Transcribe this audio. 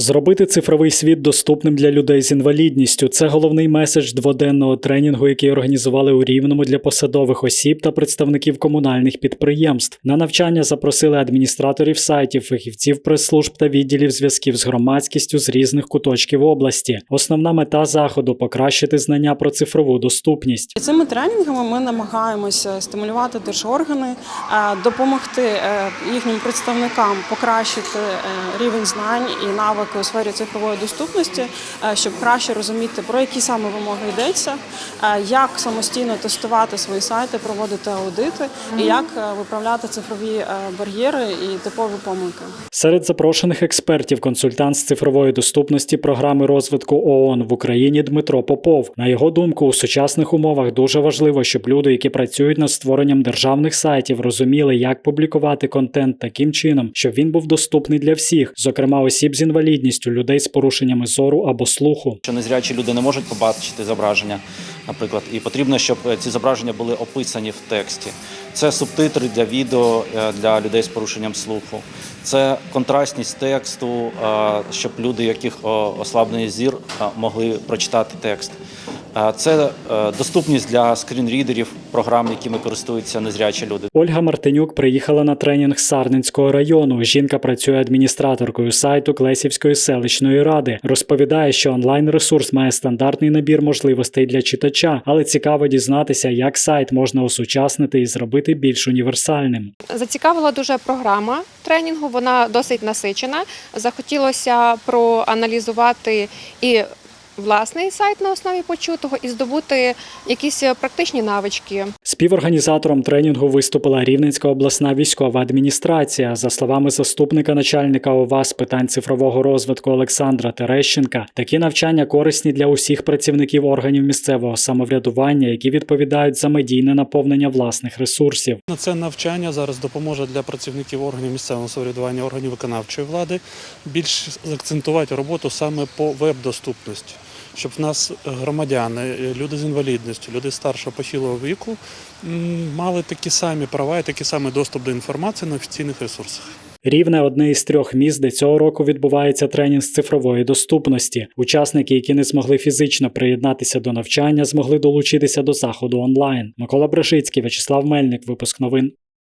Зробити цифровий світ доступним для людей з інвалідністю це головний меседж дводенного тренінгу, який організували у Рівному для посадових осіб та представників комунальних підприємств. На навчання запросили адміністраторів сайтів, фахівців прес-служб та відділів зв'язків з громадськістю з різних куточків області. Основна мета заходу покращити знання про цифрову доступність. Цими тренінгами ми намагаємося стимулювати держоргани, е, допомогти е, їхнім представникам покращити е, рівень знань і навики у сфері цифрової доступності, е, щоб краще розуміти, про які саме вимоги йдеться, е, як самостійно тестувати свої сайти, проводити аудити і як е, виправляти цифрові бар'єри і типові помилки. Серед запрошених експертів консультант з цифрової доступності програми розвитку ООН в Україні Дмитро Попов. На його думку, у сучасних умовах дуже важливо, щоб люди, які працюють над створенням державних сайтів, розуміли, як публікувати контент таким чином, щоб він був доступний для всіх, зокрема осіб з інвалідністю, людей з порушеннями зору або слуху. що незрячі люди не можуть побачити зображення, наприклад, і потрібно, щоб е, ці зображення були описані в тексті. Це субтитри для відео е, для людей з порушенням слуху, це контрастність тексту, е, щоб люди, яких ослаблений зір, могли прочитати текст. Е, Це е, доступність для скрінрідерів програм, якими користуються незрячі люди. Ольга Мартинюк приїхала на тренінг з Сарненського району. Жінка працює адміністраторкою сайту Клесівської селищної ради. Розповідає, що онлайн-ресурс має стандартний набір можливостей для читача, але цікаво дізнатися, як сайт можна осучаснити і зробити більш універсальним. Зацікавила дуже програма тренінгу. Вона досить насичена. Захотілося проаналізувати і власний сайт на основі почутого і здобути якісь практичні навички. Співорганізатором тренінгу виступила Рівненська обласна військова адміністрація. За словами заступника начальника ОВА з питань цифрового розвитку Олександра Терещенка, такі навчання корисні для усіх працівників органів місцевого самоврядування, які відповідають за медійне наповнення власних ресурсів. На це навчання зараз допоможе для працівників органів місцевого самоврядування, органів виконавчої влади більш акцентувати роботу саме по веб-доступності, щоб в нас громадяни, люди з інвалідністю, люди старшого похилого віку мали такі самі права і такий самий доступ до інформації на офіційних ресурсах. Рівне одне із трьох міст, де цього року відбувається тренінг з цифрової доступності. Учасники, які не змогли фізично приєднатися до навчання, змогли долучитися до заходу онлайн. Микола Брешицький, Вячеслав Мельник, випуск новин